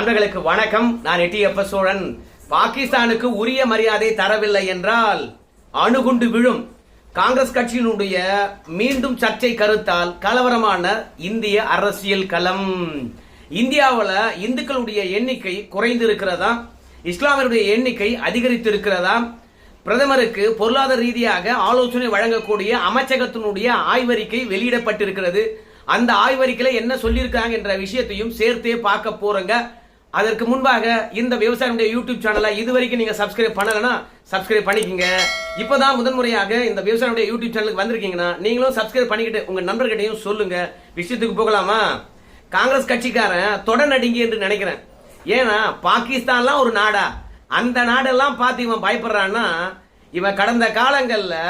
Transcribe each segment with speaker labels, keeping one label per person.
Speaker 1: அன்பர்களுக்கு வணக்கம். நான் எட்டியப்ப சோழன் பாகிஸ்தானுக்கு உரிய மரியாதை தரவில்லை என்றால் அணுகுண்டு விழும். காங்கிரஸ் கட்சியினுடைய மீண்டும் சர்ச்சை கருத்தால் கலவரமான இந்திய அரசியல் களம். இந்தியாவில் இந்துக்களுடைய எண்ணிக்கை குறைந்து இருக்கிறதா இஸ்லாமியருடைய எண்ணிக்கை அதிகரித்து இருக்கிறதா பிரதமருக்கு பொருளாதார ரீதியாக ஆலோசனை வழங்கக்கூடிய அமைச்சகத்தினுடைய ஆய்வறிக்கை வெளியிடப்பட்டிருக்கிறது. அந்த ஆய்வறிக்கையில் என்ன சொல்லியிருக்காங்க என்ற விஷயத்தையும் சேர்த்தே பார்க்க போறங்க. அதற்கு முன்பாக இந்த விவசாயமுடைய யூடியூப் சேனலை இது வரைக்கும் நீங்கள் சப்ஸ்கிரைப் பண்ணலைன்னா சப்ஸ்கிரைப் பண்ணிக்கங்க. இப்பதான் முதன்முறையாக இந்த விவசாயமுடைய யூடியூப் சேனலுக்கு வந்திருக்கீங்கன்னா நீங்களும் சப்ஸ்கிரைப் பண்ணிக்கிட்டு உங்கள் நண்பர்கிட்டையும் சொல்லுங்கள் விஷயத்துக்கு போகலாமா? காங்கிரஸ் கட்சிக்காரன் தொட நடுங்கி என்று நினைக்கிறேன். ஏன்னா பாகிஸ்தான்லாம் ஒரு நாடா. அந்த நாடெல்லாம் பார்த்து இவன் பயப்படுறான்னா இவன் கடந்த காலங்களில்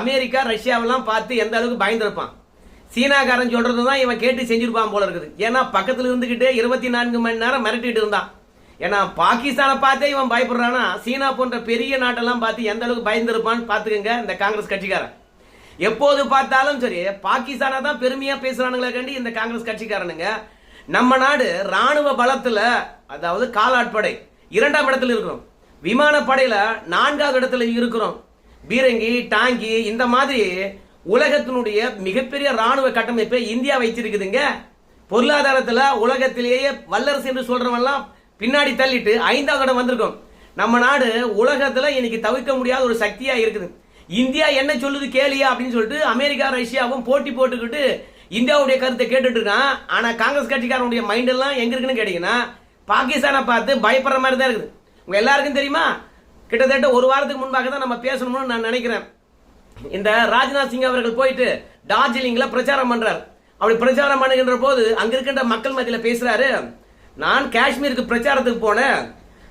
Speaker 1: அமெரிக்கா ரஷ்யாவெல்லாம் பார்த்து எந்த அளவுக்கு பயந்துருப்பான். சீனாக்காரன் சொல்றது தான் இவன் கேட்டு செஞ்சிருப்பான் போல இருக்குது. ஏன்னா பக்கத்தில் இருந்துகிட்டே இருபத்தி நான்கு மணி நேரம் மிரட்டிட்டு இருந்தான். ஏன்னா பாகிஸ்தானை பார்த்தே இவன் பயப்படுறானா? சீனா போன்ற பெரிய நாட்டெல்லாம் பார்த்து எந்த அளவுக்கு பயந்துருப்பான்னு பார்த்துக்கோங்க இந்த காங்கிரஸ் கட்சிக்காரன். எப்போது பார்த்தாலும் சரி பாகிஸ்தானை தான் பெருமையா பேசுறானுங்களே கண்டி இந்த காங்கிரஸ் கட்சிக்காரனுங்க. நம்ம நாடு ராணுவ பலத்துல அதாவது காலாட்படை இரண்டாம் இடத்துல இருக்கிறோம். விமானப்படையில நான்காவது இடத்துல இருக்கிறோம். பீரங்கி டாங்கி இந்த மாதிரி உலகத்தினுடைய மிகப்பெரிய ராணுவ கட்டமைப்பை இந்தியா வச்சிருக்குதுங்க பொருளாதாரத்தில் உலகத்திலேயே வல்லரசு என்று சொல்றவெல்லாம் பின்னாடி தள்ளிட்டு ஐந்தாவது இடம் வந்திருக்கோம். நம்ம நாடு உலகத்தில் இன்னைக்கு தவிர்க்க முடியாத ஒரு சக்தியாக இருக்குது. இந்தியா என்ன சொல்லுது கேளியா அப்படின்னு சொல்லிட்டு அமெரிக்கா ரஷ்யாவும் போட்டி போட்டுக்கிட்டு இந்தியாவுடைய கருத்தை கேட்டுட்டு இருக்கான். ஆனால் காங்கிரஸ் கட்சிக்காரனுடைய மைண்ட் எல்லாம் எங்க இருக்குன்னு கேட்டீங்கன்னா பாகிஸ்தானை பார்த்து பயப்படுற மாதிரி தான் இருக்குது. உங்க எல்லாருக்கும் தெரியுமா? கிட்டத்தட்ட ஒரு வாரத்துக்கு முன்பாக தான் நம்ம பேசணும்னு நான் நினைக்கிறேன். இந்த ராஜ்நாத் சிங் அவர்கள் போயிட்டு டார்ஜிலிங்ல பிரச்சாரம் பண்றார். அப்படி பிரச்சாரம் பண்ணுகின்ற போது அங்க இருக்கின்ற மக்கள் மத்தியில பேசுறாரு நான் காஷ்மீருக்கு பிரச்சாரத்துக்கு போனேன்.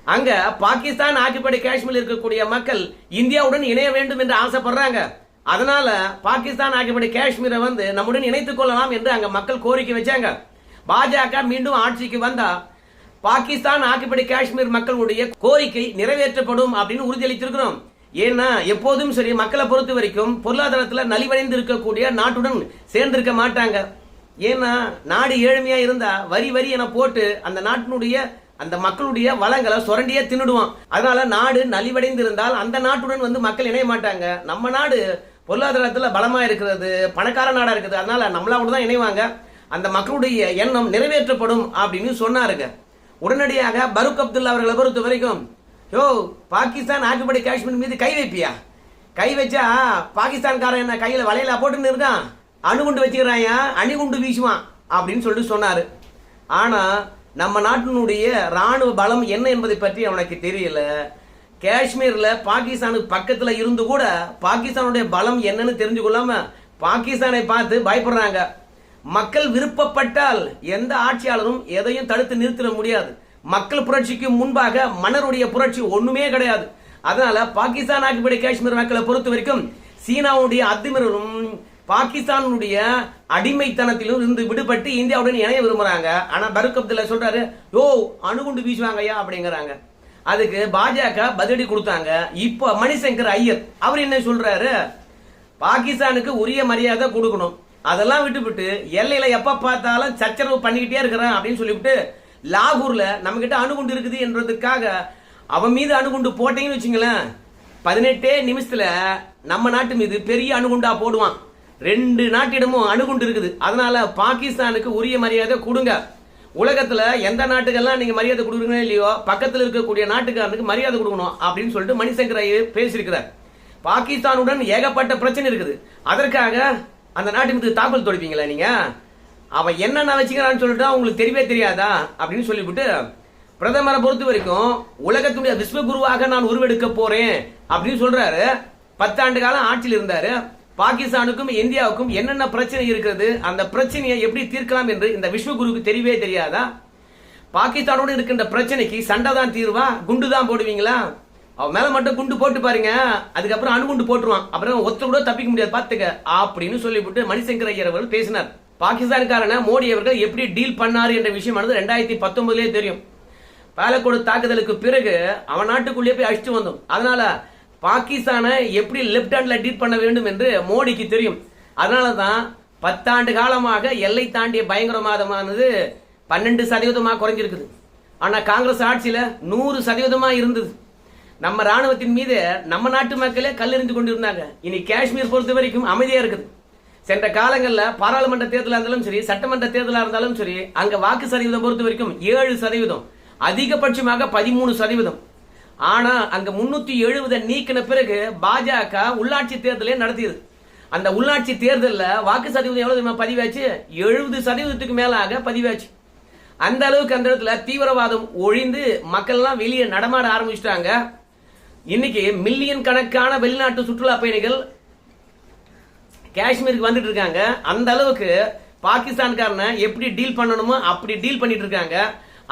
Speaker 1: அங்க பாகிஸ்தான் ஆக்கிப்படை காஷ்மீரில் இருக்கக்கூடிய மக்கள் இந்தியாவுடன் இணைய வேண்டும் என்று ஆசைப்படுறாங்க. அதனால பாகிஸ்தான் ஆக்கிப்படை காஷ்மீரை வந்து நம்முடன் இணைத்துக் கொள்ளலாம் என்று அங்க மக்கள் கோரிக்கை வச்சாங்க. பாஜக மீண்டும் ஆட்சிக்கு வந்தா பாகிஸ்தான் ஆக்கிப்படை காஷ்மீர் மக்களுடைய கோரிக்கை நிறைவேற்றப்படும் அப்படின்னு உறுதியளித்திருக்கிறோம். ஏன்னா எப்போதும் சரி மக்களை பொறுத்த வரைக்கும் பொருளாதாரத்தில் நலிவடைந்து இருக்கக்கூடிய நாட்டுடன் சேர்ந்திருக்க மாட்டாங்க. ஏன்னா நாடு ஏழ்மையாக இருந்தால் வரி வரி என போட்டு அந்த நாட்டினுடைய அந்த மக்களுடைய வளங்களை சுரண்டியே தின்னுடுவான். அதனால நாடு நலிவடைந்து இருந்தால் அந்த நாட்டுடன் வந்து மக்கள் இணைய மாட்டாங்க. நம்ம நாடு பொருளாதாரத்தில் பலமாக இருக்கிறது பணக்கார நாடாக இருக்குது. அதனால நம்மளோட தான் இணைவாங்க. அந்த மக்களுடைய எண்ணம் நிறைவேற்றப்படும் அப்படின்னு சொன்னாருங்க. உடனடியாக பருக் அப்துல்லா அவர்களை பொறுத்த வரைக்கும் யோ பாகிஸ்தான் ஆக்குப்படை காஷ்மீர் மீது கை வைப்பியா? கை வச்சா பாகிஸ்தான்காரன் என்ன கையில் வலையில போட்டுன்னு இருக்கான்? அணுகுண்டு வச்சுக்கிறாயா? அணுகுண்டு வீசுவான் அப்படின்னு சொல்லிட்டு சொன்னார். ஆனால் நம்ம நாட்டினுடைய ராணுவ பலம் என்ன என்பதை பற்றி அவனுக்கு தெரியல. காஷ்மீரில் பாகிஸ்தானுக்கு பக்கத்தில் இருந்து கூட பாகிஸ்தானுடைய பலம் என்னன்னு தெரிஞ்சு கொள்ளாமல் பாகிஸ்தானை பார்த்து பயப்படுறாங்க. மக்கள் விருப்பப்பட்டால் எந்த ஆட்சியாளரும் எதையும் தடுத்து நிறுத்திட முடியாது. மக்கள் புரட்சிக்கு முன்பாக மன்னருடைய புரட்சி ஒண்ணுமே கிடையாது. அதனால பாகிஸ்தான் ஆக்கிப்படை காஷ்மீர் மக்களை பொறுத்த வரைக்கும் சீனாவுடைய அத்துமீறலும் பாகிஸ்தானுடைய அடிமைத்தனத்திலும் இருந்து விடுபட்டு இந்தியாவுடன் இணைய விரும்புறாங்க. ஆனா பருக் அப்துல்லா சொல்றாரு யோ அணுகுண்டு வீசுவாங்கய்யா அப்படிங்கிறாங்க. அதுக்கு பாஜக பதிலடி கொடுத்தாங்க. இப்போ மணிசங்கர் ஐயர் அவர் என்ன சொல்றாரு? பாகிஸ்தானுக்கு உரிய மரியாதை கொடுக்கணும். அதெல்லாம் விட்டுவிட்டு எல்லையில எப்ப பார்த்தாலும் சச்சரவு பண்ணிக்கிட்டே இருக்கிறான் அப்படின்னு சொல்லிவிட்டு லாகூர்ல நம்ம கிட்ட அணுகுண்டு இருக்குது என்றதுக்காக அவன் மீது அணுகுண்டு போட்டீங்கன்னு வச்சுங்களேன். பதினெட்டே நிமிஷத்துல நம்ம நாட்டு மீது பெரிய அணுகுண்டா போடுவான். ரெண்டு நாட்டிடமும் அணுகுண்டு இருக்குது. அதனால பாகிஸ்தானுக்கு உரிய மரியாதை கொடுங்க. உலகத்துல எந்த நாட்டுக்கெல்லாம் நீங்க மரியாதை கொடுக்குறீங்களோ இல்லையோ பக்கத்தில் இருக்கக்கூடிய நாட்டுக்காரனுக்கு மரியாதை கொடுக்கணும் அப்படின்னு சொல்லிட்டு மணிசங்கர் ஐயர் பேசியிருக்கிறார். பாகிஸ்தானுடன் ஏகப்பட்ட பிரச்சனை இருக்குது. அதற்காக அந்த நாட்டு மீது தாக்கல் தொடுப்பீங்களா நீங்க? அவன் என்னென்ன வச்சுக்கிறான்னு சொல்லிட்டு உங்களுக்கு தெரியவே தெரியாதா? அப்படின்னு சொல்லிவிட்டு பிரதமரை பொறுத்த வரைக்கும் உலகத்துடைய விஸ்வகுருவாக நான் உருவெடுக்க போறேன் அப்படின்னு சொல்றாரு. பத்தாண்டு காலம் ஆட்சியில் இருந்தாரு. பாகிஸ்தானுக்கும் இந்தியாவுக்கும் என்னென்ன பிரச்சனை இருக்கிறது அந்த பிரச்சனையை எப்படி தீர்க்கலாம் என்று இந்த விஸ்வகுருக்கு தெரியவே தெரியாதா? பாகிஸ்தானோடு இருக்கின்ற பிரச்சனைக்கு சண்டை தான் தீர்வா? குண்டு தான் போடுவீங்களா? அவன் மேல மட்டும் குண்டு போட்டு பாருங்க. அதுக்கப்புறம் அணுகுண்டு போட்டுருவான். அப்புறம் ஒத்த கூட தப்பிக்க முடியாது பாத்துக்க. அப்படின்னு சொல்லிவிட்டு மணிசங்கர் ஐயர் அவர்கள் பேசினார். பாகிஸ்தான்காரனை மோடி அவர்கள் எப்படி டீல் பண்ணார் என்ற விஷயமானது ரெண்டாயிரத்தி பத்தொன்பதுலேயே தெரியும். பாலக்கோடு தாக்குதலுக்கு பிறகு அவன் நாட்டுக்குள்ளேயே போய் அழிச்சு வந்தோம். அதனால பாகிஸ்தானை எப்படி லெப்ட் ஹேண்ட்ல டீல் பண்ண வேண்டும் என்று மோடிக்கு தெரியும். அதனால தான் பத்தாண்டு காலமாக எல்லை தாண்டிய பயங்கரவாதமானது பன்னெண்டு சதவீதமாக குறைஞ்சிருக்குது. ஆனால் காங்கிரஸ் ஆட்சியில் நூறு சதவீதமாக இருந்தது. நம்ம ராணுவத்தின் மீது நம்ம நாட்டு மக்களே கல்லெறிந்து கொண்டிருந்தாங்க. இனி காஷ்மீர் பொறுத்த வரைக்கும் அமைதியாக இருக்குது. சென்ற காலங்களில் பாராளுமன்ற தேர்தலாக இருந்தாலும் சரி சட்டமன்ற தேர்தலாக இருந்தாலும் சரி அங்கே வாக்கு சதவீதம் பொறுத்த வரைக்கும் ஏழு சதவீதம். அதிகபட்சமாக பதிமூணு சதவீதம். ஆனால் அங்கே முன்னூற்றி எழுபதை நீக்கின பிறகு பாஜக உள்ளாட்சி தேர்தலே நடத்தியது. அந்த உள்ளாட்சி தேர்தலில் வாக்கு சதவீதம் எவ்வளோ தெரியுமா பதிவாச்சு? எழுபது சதவீதத்துக்கு மேலாக பதிவாச்சு. அந்த அளவுக்கு அந்த இடத்துல தீவிரவாதம் ஒழிந்து மக்கள்லாம் வெளியே நடமாட ஆரம்பிச்சிட்டாங்க. இன்னைக்கு மில்லியன் கணக்கான வெளிநாட்டு சுற்றுலா பயணிகள் காஷ்மீருக்கு வந்துட்டு இருக்காங்க. அந்த அளவுக்கு பாகிஸ்தான்காரனை எப்படி டீல் பண்ணணுமோ அப்படி டீல் பண்ணிட்டு இருக்காங்க.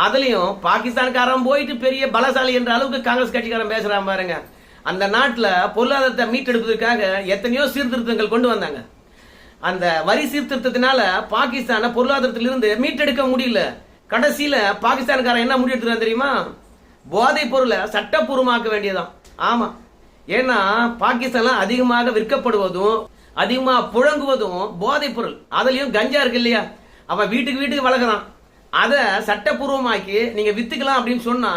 Speaker 1: அதுலயும் பாகிஸ்தான்காரன் போயிட்டு பெரிய பலசாலி என்ற அளவுக்கு காங்கிரஸ் கட்சிக்காரன் பேசுறான் பாருங்க. அந்த நாட்டில் பொருளாதாரத்தை மீட்டெடுப்பதற்காக எத்தனையோ சீர்திருத்தங்கள் கொண்டு வந்தாங்க. அந்த வரி சீர்திருத்தத்தினால பாகிஸ்தான பொருளாதாரத்திலிருந்து மீட்டெடுக்க முடியல. கடைசியில பாகிஸ்தான்காரன் என்ன முடிவு தெரியுமா? போதைப் பொருளை சட்டப்பூர்வமாக்க வேண்டியதான் ஆமா. ஏன்னா பாகிஸ்தான்ல அதிகமாக விற்கப்படுவதும் அதிகமா புழங்குவதும் போதைப் பொருள் அதுலயும் கஞ்சா இருக்கு இல்லையா? அவன் வீட்டுக்கு வீட்டுக்கு வளர்க்குறான். அதை சட்டப்பூர்வமாக்கி நீங்க வித்துக்கலாம் அப்படின்னு சொன்னா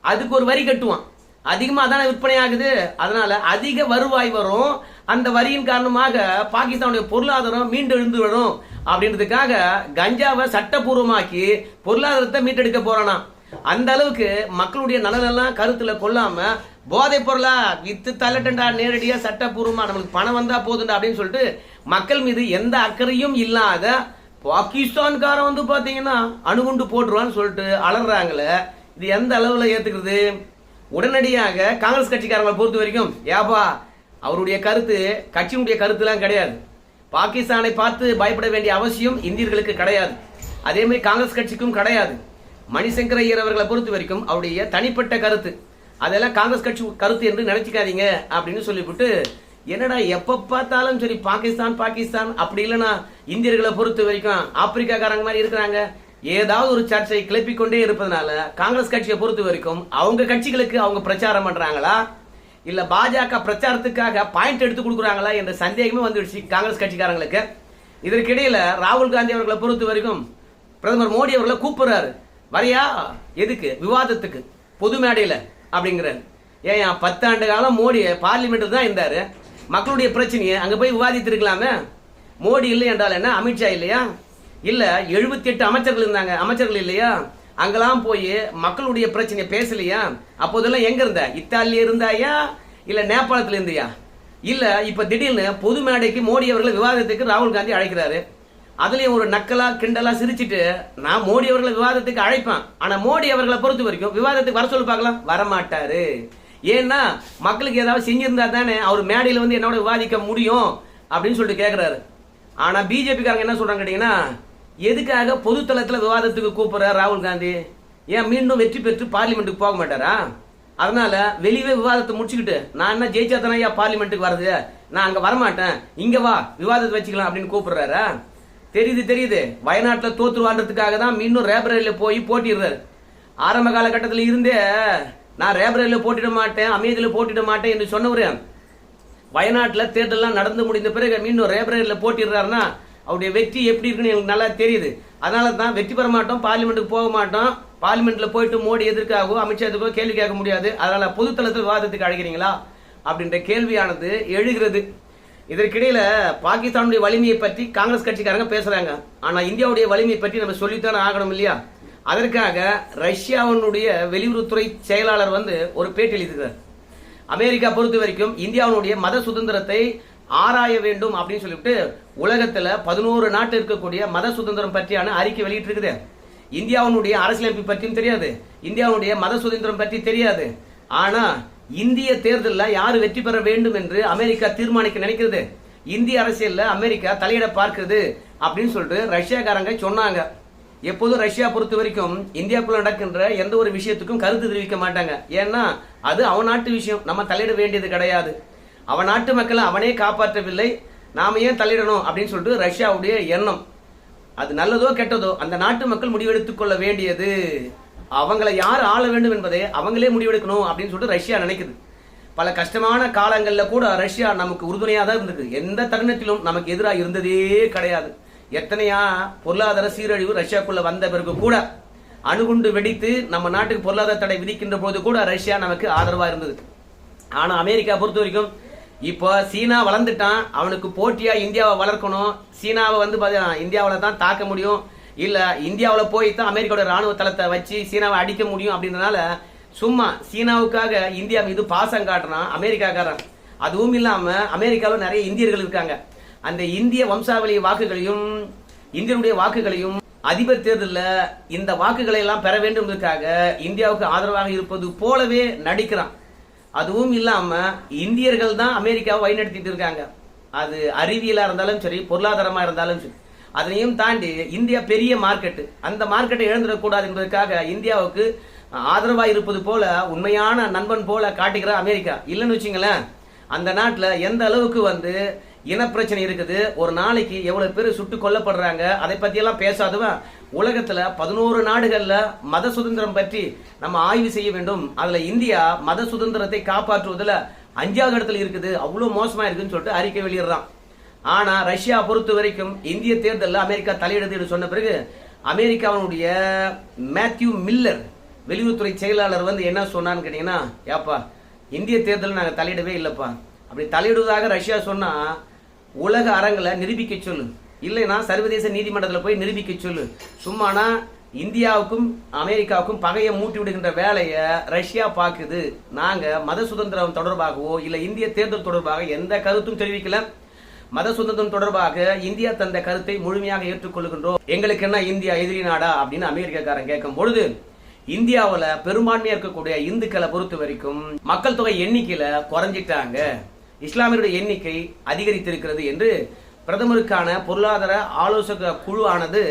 Speaker 1: அதுக்கு ஒரு வரி கட்டுவான். அதிகமா தானே விற்பனை ஆகுது? அதனால அதிக வருவாய் வரும். அந்த வரியின் காரணமாக பாகிஸ்தானுடைய பொருளாதாரம் மீண்டு எழுந்து வரும். அப்படின்றதுக்காக கஞ்சாவை சட்டப்பூர்வமாக்கி பொருளாதாரத்தை மீட்டெடுக்க போறானா அந்த அளவுக்கு மக்களுடைய நலனெல்லாம் கருத்துல கொள்ளாம போதைப் பொருளா? வித்து தள்ளட்டண்டா நேரடியா சட்டப்பூர்வமா நம்மளுக்கு பணம் வந்தா போதுண்டா அப்படின்னு சொல்லிட்டு மக்கள் மீது எந்த அக்கறையும் இல்லாத பாகிஸ்தான்காரன் வந்து பாத்தீங்கன்னா அணுகுண்டு போட்டுருவான்னு சொல்லிட்டு அலறாங்களே. இது எந்த அளவுல ஏத்துக்கிறது? உடனடியாக காங்கிரஸ் கட்சிக்காரங்களை பொறுத்த வரைக்கும் ஏப்பா அவருடைய கருத்து கட்சியினுடைய கருத்துலாம் கிடையாது. பாகிஸ்தானை பார்த்து பயப்பட வேண்டிய அவசியம் இந்தியர்களுக்கு கிடையாது. அதே மாதிரி காங்கிரஸ் கட்சிக்கும் கிடையாது. மணிசங்கர ஐயர் அவர்களை பொறுத்த வரைக்கும் அவருடைய தனிப்பட்ட கருத்து. அதெல்லாம் காங்கிரஸ் கட்சி கருத்து என்று நினைச்சுக்காதீங்க அப்படின்னு சொல்லிவிட்டு என்னடா எப்ப பார்த்தாலும் சரி பாகிஸ்தான் பாகிஸ்தான் அப்படி இல்லைன்னா இந்தியர்களை பொறுத்த வரைக்கும் ஆப்பிரிக்காக்காரங்க மாதிரி இருக்கிறாங்க. ஏதாவது ஒரு சர்ச்சை கிளப்பிக்கொண்டே இருப்பதனால காங்கிரஸ் கட்சியை பொறுத்த வரைக்கும் அவங்க கட்சிகளுக்கு அவங்க பிரச்சாரம் பண்றாங்களா? இல்ல பாஜக பிரச்சாரத்துக்காக பாயிண்ட் எடுத்து கொடுக்குறாங்களா என்ற சந்தேகமே வந்துடுச்சு காங்கிரஸ் கட்சிக்காரங்களுக்கு. இதற்கிடையில ராகுல் காந்தி அவர்களை பொறுத்த வரைக்கும் பிரதமர் மோடி அவர்களை கூப்பிடுறாரு. வரையா? எதுக்கு? விவாதத்துக்கு. பொது மேடையில. அப்படிங்கிறாரு ஏன் பத்தாண்டு காலம் மோடி பார்லிமெண்ட் தான் இருந்தார். மக்களுடைய பிரச்சனையை அங்கே போய் விவாதித்திருக்கலாமே? மோடி இல்லை என்றால் என்ன? அமித்ஷா இல்லையா? இல்லை எழுபத்தி எட்டு அமைச்சர்கள் இருந்தாங்க. அமைச்சர்கள் இல்லையா? அங்கெல்லாம் போய் மக்களுடைய பிரச்சனையை பேசலையா? அப்போதெல்லாம் எங்கே இருந்த? இத்தாலியில் இருந்தாயா? இல்லை நேபாளத்தில் இருந்தியா? இல்லை இப்போ திடீர்னு பொது மேடைக்கு மோடி அவர்கள் விவாதத்துக்கு ராகுல் காந்தி அழைக்கிறாரு. அதுலயும் ஒரு நக்கலா கிண்டலா சிரிச்சிட்டு நான் மோடி அவர்களை விவாதத்துக்கு அழைப்பேன். ஆனா மோடி அவர்களை பொறுத்த வரைக்கும் விவாதத்துக்கு வர சொல்லி பார்க்கலாம். வரமாட்டாரு. ஏன்னா மக்களுக்கு ஏதாவது செஞ்சிருந்தா தானே அவர் மேடையில் வந்து என்னோட விவாதிக்க முடியும் அப்படின்னு சொல்லிட்டு கேட்குறாரு ஆனா பிஜேபிக்காரங்க என்ன சொல்றாங்க கேட்டீங்கன்னா எதுக்காக பொதுத்தளத்தில் விவாதத்துக்கு கூப்பிடுற ராகுல் காந்தி? ஏன் மீண்டும் வெற்றி பெற்று பார்லிமெண்ட்டுக்கு போக மாட்டாரா? அதனால வெளியே விவாதத்தை முடிச்சுக்கிட்டு நான் என்ன ஜெயிச்சா தானே ஐயா பார்லிமெண்ட்டுக்கு வர்றது? நான் அங்கே வரமாட்டேன். இங்கே வா விவாதத்தை வச்சுக்கலாம் அப்படின்னு கூப்பிடுறாரா? தெரியுது தெரியுது. வயநாட்டில் தோத்துருவான்றதுக்காக தான் மீண்டும் ரேபரேலில போய் போட்டிடுறாரு. ஆரம்ப காலகட்டத்தில் இருந்தே நான் ரேபரேலில போட்டிட மாட்டேன் அமைதியில் போட்டிட மாட்டேன் என்று சொன்னவரு. வயநாட்டில் தேர்தல்லாம் நடந்து முடிந்த பிறகு மீண்டும் ரேபரேலில் போட்டிடுறாருன்னா அவருடைய வெற்றி எப்படி இருக்குன்னு எனக்கு நல்லா தெரியுது. அதனால தான் வெற்றி பெற மாட்டோம் பார்லிமெண்ட்டுக்கு போக மாட்டோம். பார்லிமெண்ட்டில் போயிட்டு மோடி எதிர்க்காகவோ அமித்ஷா எதுக்கோ கேள்வி கேட்க முடியாது. அதனால் பொதுத்தளத்தில் விவாதத்துக்கு அழைக்கிறீங்களா? அப்படின்ற கேள்வியானது எழுகிறது. இதற்கிடையில பாகிஸ்தானுடைய வலிமையை பற்றி காங்கிரஸ் கட்சிக்காரங்க பேசுறாங்க. ஆனா இந்தியாவுடைய வலிமையை பற்றி நம்ம சொல்லித்தானே ஆகணும் இல்லையா? அதற்காக ரஷ்யாவினுடைய வெளியுறவுத்துறை செயலாளர் வந்து ஒரு பேட்டி எழுதுகிறார் அமெரிக்கா பொறுத்த வரைக்கும் இந்தியாவினுடைய மத சுதந்திரத்தை ஆராய வேண்டும் அப்படின்னு சொல்லிட்டு உலகத்துல பதினோரு நாட்டு இருக்கக்கூடிய மத சுதந்திரம் பற்றியான அறிக்கை வெளியிட்டு இருக்குது இந்தியாவினுடைய அரசியலமைப்பு பற்றியும் தெரியாது. இந்தியாவுடைய மத சுதந்திரம் பற்றி தெரியாது. ஆனா இந்திய தேர்தலில் யார் வெற்றி பெற வேண்டும் என்று அமெரிக்கா தீர்மானிக்க நினைக்கிறது? இந்திய அரசியலில் அமெரிக்கா தலையிட பார்க்குது அப்படின்னு சொல்லிட்டு ரஷ்யாக்காரங்க சொன்னாங்க. எப்போதும் ரஷ்யா பொறுத்த வரைக்கும் இந்தியாக்குள்ள நடக்கின்ற எந்த ஒரு விஷயத்துக்கும் கருத்து தெரிவிக்க மாட்டாங்க. ஏன்னா அது அவன் நாட்டு விஷயம். நம்ம தலையிட வேண்டியது கிடையாது. அவன் நாட்டு மக்களை அவனே காப்பாற்றவில்லை. நாம ஏன் தலையிடணும் அப்படின்னு சொல்லிட்டு ரஷ்யாவுடைய எண்ணம். அது நல்லதோ கெட்டதோ அந்த நாட்டு மக்கள் முடிவெடுத்துக் கொள்ள வேண்டியது. அவங்களை யார் ஆள வேண்டும் என்பதை அவங்களே முடிவெடுக்கணும் அப்படின்னு சொல்லிட்டு ரஷ்யா நினைக்குது. பல கஷ்டமான காலங்களில் கூட ரஷ்யா நமக்கு உறுதுணையாக தான் இருந்தது எந்த தருணத்திலும் நமக்கு எதிராக இருந்ததே கிடையாது. எத்தனையா பொருளாதார சீரழிவு ரஷ்யாக்குள்ள வந்த பிறகு கூட அணுகுண்டு வெடித்து நம்ம நாட்டுக்கு பொருளாதார தடை விதிக்கின்ற போது கூட ரஷ்யா நமக்கு ஆதரவாக இருந்தது. ஆனால் அமெரிக்கா பொறுத்த வரைக்கும் இப்போ சீனா வளர்ந்துட்டான். அவனுக்கு போட்டியாக இந்தியாவை வளர்க்கணும். சீனாவை வந்து பார்த்தீங்கன்னா இந்தியாவில் தான் தாக்க முடியும். இல்ல இந்தியாவில் போய் தான் அமெரிக்காவோட ராணுவ தளத்தை வச்சு சீனாவை அடிக்க முடியும் அப்படின்றனால சும்மா சீனாவுக்காக இந்தியா மீது பாசம் காட்டுறான் அமெரிக்காக்காரன். அதுவும் இல்லாம அமெரிக்காவில் நிறைய இந்தியர்கள் இருக்காங்க. அந்த இந்திய வம்சாவளி வாக்குகளையும் இந்தியனுடைய வாக்குகளையும் அதிபர் தேர்தலில் இந்த வாக்குகளை எல்லாம் பெற வேண்டும் இந்தியாவுக்கு ஆதரவாக இருப்பது போலவே நடிக்கிறான். அதுவும் இல்லாம இந்தியர்கள் தான் அமெரிக்காவை வழிநடத்திட்டு இருக்காங்க. அது அறிவியலா இருந்தாலும் சரி பொருளாதாரமா இருந்தாலும் சரி. அதனையும் தாண்டி இந்தியா பெரிய மார்க்கெட்டு அந்த மார்க்கெட்டை இழந்துடக்கூடாது என்பதற்காக இந்தியாவுக்கு ஆதரவாக இருப்பது போல உண்மையான நண்பன் போல காட்டுகிற அமெரிக்கா. இல்லைன்னு வச்சுங்களேன் அந்த நாட்டில் எந்த அளவுக்கு வந்து இனப்பிரச்சனை இருக்குது ஒரு நாளைக்கு எவ்வளவு பேர் சுட்டு கொல்லப்படுறாங்க அதை பற்றியெல்லாம் பேசாதவன் உலகத்தில் பதினோரு நாடுகளில் மத சுதந்திரம் பற்றி நம்ம ஆய்வு செய்ய வேண்டும். அதில் இந்தியா மத சுதந்திரத்தை காப்பாற்றுவதில் அஞ்சாவது இடத்துல இருக்குது. அவ்வளோ மோசமாக இருக்குன்னு சொல்லிட்டு அறிக்கை வெளியிடுறான். ஆனா ரஷ்யா பொறுத்த வரைக்கும் இந்திய தேர்தலில் அமெரிக்கா தலையிடுது சொன்ன பிறகு அமெரிக்காவினுடைய மேத்யூ மில்லர் வெளியுறவுத்துறை செயலாளர் வந்து என்ன சொன்னான்னு கேட்டீங்கன்னா ஏப்பா இந்திய தேர்தலில் நாங்கள் தலையிடவே இல்லைப்பா. அப்படி தலையிடுவதாக ரஷ்யா சொன்னா உலக அரங்கில் நிரூபிக்க சொல்லு. இல்லைன்னா சர்வதேச நீதிமன்றத்தில் போய் நிரூபிக்க சொல்லு. சும்மானா இந்தியாவுக்கும் அமெரிக்காவுக்கும் பகையை மூட்டி விடுகின்ற வேலையை ரஷ்யா பார்க்குது. நாங்கள் மத சுதந்திரம் தொடர்பாகவோ இல்லை இந்திய தேர்தல் தொடர்பாக எந்த கருத்தும் தெரிவிக்கல. மத சுதந்திரம் தொடர்பாக இந்தியா தந்த கருத்தை முழுமையாக ஏற்றுக்கொள்கின்றோம். எங்களுக்கு என்ன இந்தியா எதிரி நாடா அப்படின்னு அமெரிக்காக்காரன் கேட்கும் பொழுது இந்தியாவுல பெரும்பான்மையா இருக்கக்கூடிய இந்துக்களை பொறுத்த வரைக்கும் மக்கள் தொகை எண்ணிக்கையில குறைஞ்சிட்டாங்க. இஸ்லாமியருடைய எண்ணிக்கை அதிகரித்திருக்கிறது என்று பிரதமருக்கான பொருளாதார ஆலோசக குழு ஆனது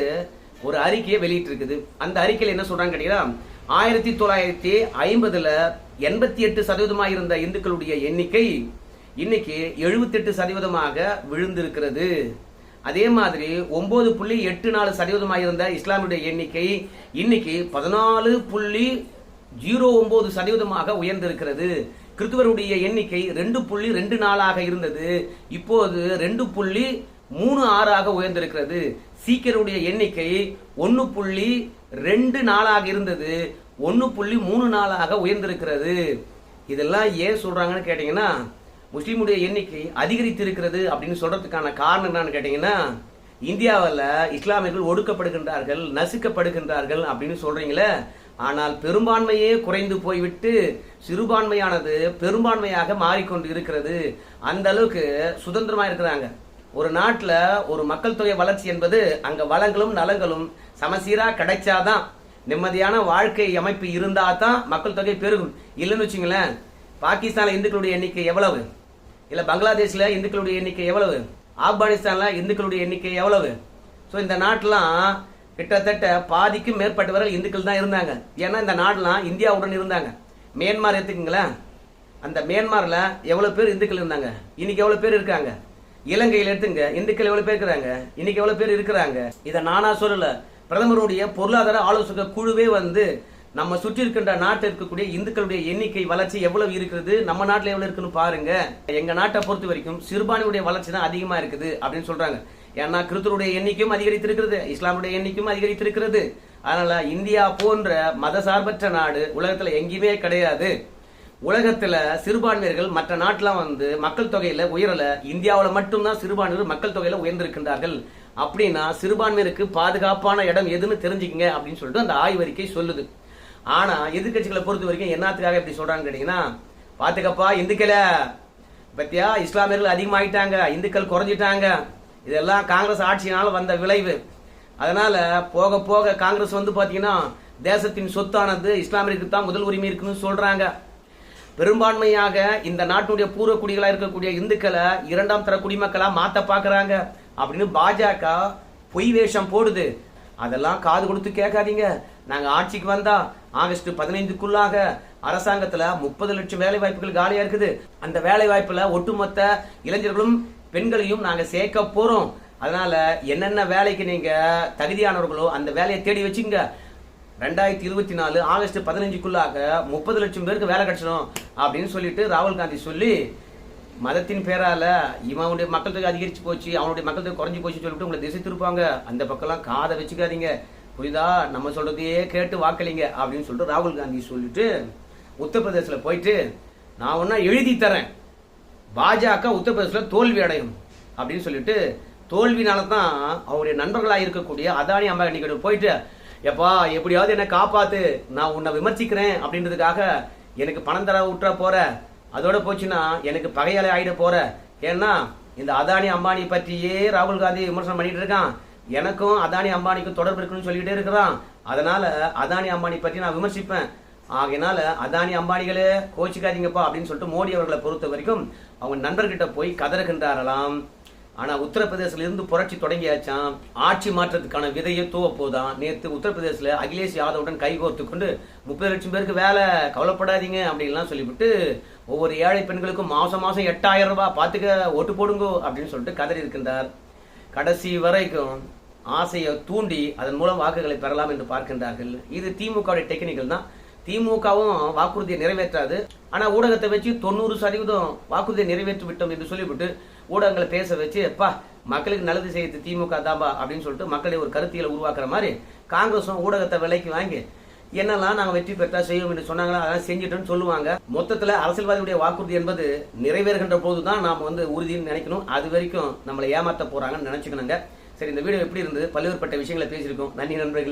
Speaker 1: ஒரு அறிக்கையை வெளியிட்டிருக்குது. அந்த அறிக்கையில் என்ன சொல்றாங்க கேட்டீங்கன்னா ஆயிரத்தி தொள்ளாயிரத்தி ஐம்பதுல எண்பத்தி எட்டு சதவீதமாக இருந்த இந்துக்களுடைய எண்ணிக்கை இன்னைக்கு எழுபத்தெட்டு சதவீதமாக விழுந்திருக்கிறது. அதே மாதிரி ஒன்பது புள்ளி எட்டு நாலு சதவீதமாக இருந்த இஸ்லாமியுடைய எண்ணிக்கை இன்னைக்கு பதினாலு புள்ளி ஜீரோ ஒன்பது சதவீதமாக உயர்ந்திருக்கிறது. கிறிஸ்துவருடைய எண்ணிக்கை ரெண்டு புள்ளி ரெண்டு நாளாக இருந்தது. இப்போது ரெண்டு புள்ளி மூணு ஆறாக உயர்ந்திருக்கிறது. சீக்கியருடைய எண்ணிக்கை ஒன்று புள்ளி ரெண்டு நாளாக இருந்தது. ஒன்று புள்ளி மூணு நாளாக உயர்ந்திருக்கிறது. இதெல்லாம் ஏன் சொல்றாங்கன்னு கேட்டீங்கன்னா முஸ்லீமுடைய எண்ணிக்கை அதிகரித்து இருக்கிறது அப்படின்னு சொல்றதுக்கான காரணம் என்னன்னு கேட்டீங்கன்னா இந்தியாவில் இஸ்லாமியர்கள் ஒடுக்கப்படுகின்றார்கள் நசுக்கப்படுகின்றார்கள் அப்படின்னு சொல்றீங்களே ஆனால் பெரும்பான்மையே குறைந்து போய்விட்டு சிறுபான்மையானது பெரும்பான்மையாக மாறிக்கொண்டு இருக்கிறது. அந்த அளவுக்கு சுதந்திரமா இருக்கிறாங்க. ஒரு நாட்டில் ஒரு மக்கள் தொகை வளர்ச்சி என்பது அங்க வளங்களும் நலங்களும் சமசீரா கிடைச்சாதான் நிம்மதியான வாழ்க்கை அமைப்பு இருந்தால் தான் மக்கள் தொகை பெருகும். இல்லைன்னு வச்சுங்களேன் பாகிஸ்தானில் இந்துக்களுடைய எண்ணிக்கை எவ்வளவு? இல்லை பங்களாதேஷ்ல இந்துக்களுடைய எண்ணிக்கை எவ்வளவு? ஆப்கானிஸ்தானில் இந்துக்களுடைய எண்ணிக்கை எவ்வளவு? ஸோ இந்த நாட்டெலாம் கிட்டத்தட்ட பாதிக்கும் மேற்பட்டவர்கள் இந்துக்கள் தான் இருந்தாங்க. ஏன்னா இந்த நாடெலாம் இந்தியாவுடன் இருந்தாங்க. மியான்மார் எடுத்துக்கங்களேன். அந்த மியான்மாரில் எவ்வளோ பேர் இந்துக்கள் இருந்தாங்க? இன்னைக்கு எவ்வளோ பேர் இருக்காங்க? இலங்கையில் எடுத்துங்க. இந்துக்கள் எவ்வளோ பேர் இருக்கிறாங்க? இன்னைக்கு எவ்வளோ பேர் இருக்கிறாங்க? இதை நானா சொல்லலை. பிரதமருடைய பொருளாதார ஆலோசக குழுவே வந்து நம்ம சுற்றி இருக்கின்ற நாட்டில் இருக்கக்கூடிய இந்துக்களுடைய எண்ணிக்கை வளர்ச்சி எவ்வளவு இருக்கிறது? நம்ம நாட்டில் எவ்வளவு இருக்குன்னு பாருங்க. எங்க நாட்டை பொறுத்த வரைக்கும் சிறுபான்மையுடைய வளர்ச்சி தான் அதிகமா இருக்குது அப்படின்னு சொல்றாங்க. ஏன்னா கிறிஸ்தருடைய எண்ணிக்கையும் அதிகரித்திருக்கிறது இஸ்லாமுடைய எண்ணிக்கையும் அதிகரித்திருக்கிறது. அதனால இந்தியா போன்ற மதசார்பற்ற நாடு உலகத்துல எங்கேயுமே கிடையாது. உலகத்துல சிறுபான்மையர்கள் மற்ற நாட்டெலாம் வந்து மக்கள் தொகையில உயரல இந்தியாவில் மட்டும்தான் சிறுபான்மையர் மக்கள் தொகையில உயர்ந்திருக்கின்றார்கள். அப்படின்னா சிறுபான்மையருக்கு பாதுகாப்பான இடம் எதுன்னு தெரிஞ்சுக்கங்க அப்படின்னு சொல்லிட்டு அந்த ஆய்வறிக்கை சொல்லுது. ஆனா எதிர்க்கட்சிகளை பொறுத்த வரைக்கும் என்னத்துக்காக இப்படி சொல்றாங்கன்னு கேட்டீங்கன்னா பாத்துக்கப்பா இந்துக்களை. பத்தியா? இஸ்லாமியர்கள் அதிகமாயிட்டாங்க. இந்துக்கள் குறைஞ்சிட்டாங்க. இதெல்லாம் காங்கிரஸ் ஆட்சியினால வந்த விளைவு. அதனால போக போக காங்கிரஸ் வந்து பாத்தீங்கன்னா தேசத்தின் சொத்தானது இஸ்லாமியருக்கு தான் முதல் உரிமை இருக்குன்னு சொல்றாங்க. பெரும்பான்மையாக இந்த நாட்டினுடைய பூர்வ குடிகளாக இருக்கக்கூடிய இந்துக்களை இரண்டாம் தர குடிமக்களா மாத்த பாக்குறாங்க. அப்படின்னு பாஜக பொய் வேஷம் போடுது. அதெல்லாம் காது கொடுத்து கேட்காதீங்க. நாங்க ஆட்சிக்கு வந்தா ஆகஸ்ட் பதினைந்துக்குள்ளாக அரசாங்கத்துல முப்பது லட்சம் வேலை வாய்ப்புகள் காலியா இருக்குது. அந்த வேலை வாய்ப்புல ஒட்டுமொத்த இளைஞர்களும் பெண்களையும் நாங்க சேர்க்க போறோம். அதனால என்னென்ன வேலைக்கு நீங்க தகுதியானவர்களோ அந்த வேலையை தேடி வச்சுங்க ரெண்டாயிரத்தி இருபத்தி நாலு ஆகஸ்ட் பதினஞ்சுக்குள்ளாக முப்பது லட்சம் பேருக்கு வேலை கிடைச்சிடும் அப்படின்னு சொல்லிட்டு ராகுல் காந்தி சொல்லி மதத்தின் பேரால இவனுடைய மக்கள் தொகை அதிகரிச்சு போச்சு அவனுடைய மக்கள் தொகை குறைஞ்சு போச்சு சொல்லிட்டு உங்களை திசை திருப்பாங்க அந்த பக்கம்லாம் காதை வச்சுக்காதீங்க. புரியுதா? நம்ம சொல்றதையே கேட்டு வாக்களிங்க அப்படின்னு சொல்லிட்டு ராகுல் காந்தி சொல்லிட்டு உத்தரப்பிரதேசல போயிட்டு நான் ஒன்றா எழுதி தரேன். பாஜக உத்தரப்பிரதேசல தோல்வி அடையும் அப்படின்னு சொல்லிட்டு தோல்வினால தான் அவருடைய நண்பர்களாக இருக்கக்கூடிய அதானி அம்பானி கிட்ட போயிட்டு எப்பா எப்படியாவது என்னை காப்பாத்து நான் உன்னை விமர்சிக்கிறேன் அப்படின்றதுக்காக எனக்கு பணம் தர விட்டுற போற. அதோட போச்சுன்னா எனக்கு பகையாளி ஆகிட போற. ஏன்னா இந்த அதானி அம்பானி பற்றியே ராகுல் காந்தி விமர்சனம் பண்ணிட்டு இருக்கான். எனக்கும் அதானி அம்பானிக்கும் தொடர்பு இருக்குன்னு சொல்லிக்கிட்டே இருக்கிறான் அதனால அதானி அம்பானி பற்றி நான் விமர்சிப்பேன். ஆகையினால அதானி அம்பானிகளே கோச்சிக்காதீங்கப்பா அப்படின்னு சொல்லிட்டு மோடி அவர்களை பொறுத்த வரைக்கும் அவங்க நண்பர்கிட்ட போய் கதறுகின்றாரலாம். ஆனால் உத்தரப்பிரதேசிலிருந்து புரட்சி தொடங்கியாச்சாம் ஆட்சி மாற்றத்துக்கான விதையை தூவ போதான் உத்தரப்பிரதேசில் அகிலேஷ் யாதவுடன் கைகோர்த்து கொண்டு முப்பது லட்சம் பேருக்கு வேலை கவலைப்படாதீங்க அப்படின்லாம் சொல்லிவிட்டு ஒவ்வொரு ஏழை பெண்களுக்கும் மாதம் மாதம் எட்டாயிரம் ரூபாய் பார்த்துக்க ஓட்டு போடுங்கோ அப்படின்னு சொல்லிட்டு கதறி இருக்கின்றார். கடைசி வரைக்கும் ஆசையை தூண்டி அதன் மூலம் வாக்குகளை பெறலாம் என்று பார்க்கின்றார்கள். இது திமுகவுடைய டெக்னிக்கல் தான். திமுகவும் வாக்குறுதியை நிறைவேற்றாது. ஆனால் ஊடகத்தை வச்சு தொண்ணூறு சதவீதம் வாக்குறுதியை நிறைவேற்றி விட்டோம் என்று சொல்லிவிட்டு ஊடகங்களை பேச வச்சு எப்பா மக்களுக்கு நல்லது செய்யறது திமுக தாம்பா அப்படின்னு சொல்லிட்டு மக்களை ஒரு கருத்தியலை உருவாக்குற மாதிரி காங்கிரஸும் ஊடகத்தை விலைக்கு வாங்கி என்னெல்லாம் நாங்கள் வெற்றி பெற்றா செய்வோம் என்று சொன்னாங்களோ? அதெல்லாம் செஞ்சுட்டோம்னு சொல்லுவாங்க. மொத்தத்தில் அரசியல்வாதியுடைய வாக்குறுதி என்பது நிறைவேறுகின்ற போது தான் நாம் வந்து உறுதின்னு நினைக்கணும். அது வரைக்கும் நம்மளை ஏமாற்ற போகிறாங்கன்னு நினச்சிக்கணுங்க. சரி இந்த வீடியோ எப்படி இருந்தது? பல்வேறுபட்ட விஷயங்களை பேசியிருக்கோம். நன்றி நண்பர்கள்.